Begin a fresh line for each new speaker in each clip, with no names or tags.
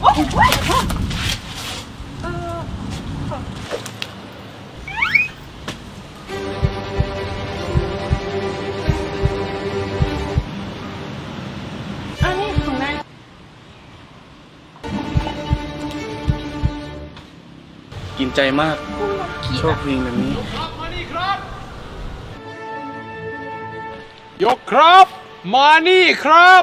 อันนี้ของนาย
กินใจมาก โชคดีแบบนี้
ยกครับ มานี่ครับ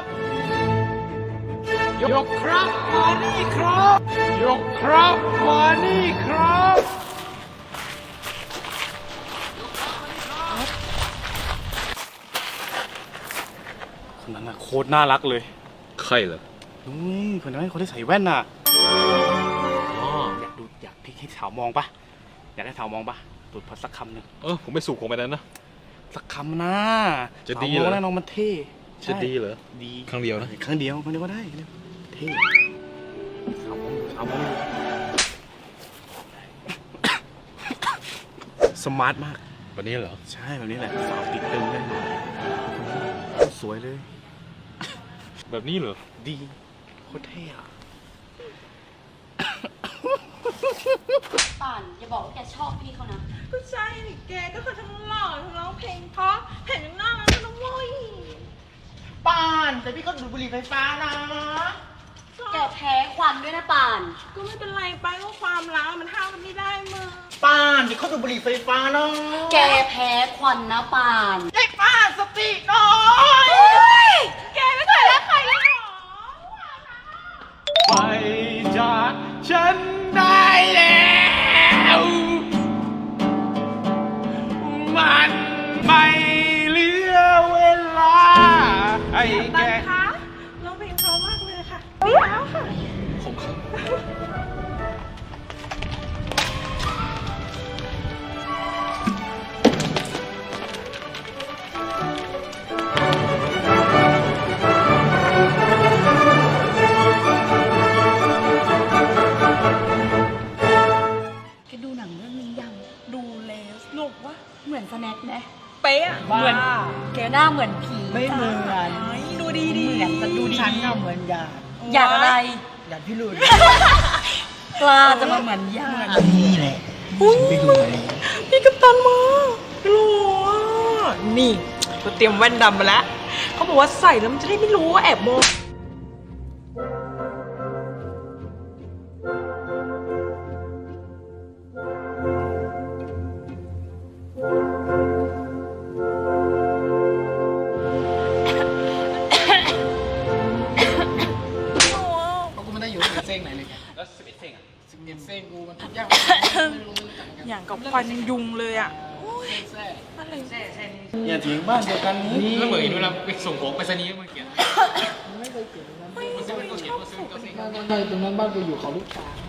ยกครับมานี่ครับ ยกครับมานี่ครับ
คนนั้นน่ะโคตรน่ารักเลย
ใครเหรอ
อุ้ยคนนั้นคนที่ใส่แว่นน่ะ
อ๋อ
อยากดูอยากให้สาวมองปะอยากให้สาวมองปะตูดพัดสักคำหนึ่ง
เออผมไม่สูบของไปนั้นนะ
สักคำนะ
จะดี
สาวมอง
เหรอ
แล้วน้องมันเท่
จะดีเหรอ
ดี
ครั้งเดียวนะ
ครั้งเดียวครั้งเดียวก็ได้ เร็วเท่สาวมองสาวมองสมาร์ทมาก
วันนี้เหรอ
ใช่แบบนี้แหละสาวติดตึงเลยสวยเลย
แบบนี้เหรอ
ดีโคตรเท่อะ
ป่านอย่าบอกว่าแกชอบพี่เขานะ
ก็ใช่นี่แกก็คือทั้งหล่อทั้งร้องเพลงเพราะเห็นยังน่ารักนะเว้ย
ป้านแต่พี่ก็ดูดบุหรี่ไฟฟ้านะ
แกแพ้ควันด้วยนะป่าน
ก็ไม่เป็นไรไปก็ความรักมันห้ามกันไม่ได้มึง
ป้านเดี๋ยวเขาดูดบุหรี่ไฟฟ้านะ
แกแพ้ควันนะป่าน
ไอ้ป้านสติหน่อย
อง
นี้ยัง
ดูแล้วสนุกวะ
เหมือนสแน็คไหม
เป๊ะอะ
เหมือนแกหน้าเหมือนผี
ไม่เหมือน
ดูดีดี
เหมือนแต่ดูฉันก็เหมือนยา
อยากอะไร
อยากพี่ลุน
กล้าจะมาเหมือนยา
อันนี้แหละไปดูเลย
พี่กัปตันมาหล่ออะนี่เราเตรียมแว่นดำมาแล้วเขาบอกว่าใส่แล้วมันจะได้ไม่รู้ว่าแอบมอง
ได้อยู่ในเส้นไหนเลยแล้วสิบเอ็ดเส้นอะสิบเอ็ดเส้นกูมันทุกอย่างไม่รู้ไม่รู้จักกัน
อย่างกับควันยุงเลยอะอะไร
อย่าถึงบ้านเดียวกันนี้
แล้วเหมือนดูนะไปส่งของไปสนีย์เมื่อกี้
บ้านตรงนั้นบ้านกูอยู่เขาลูกตาล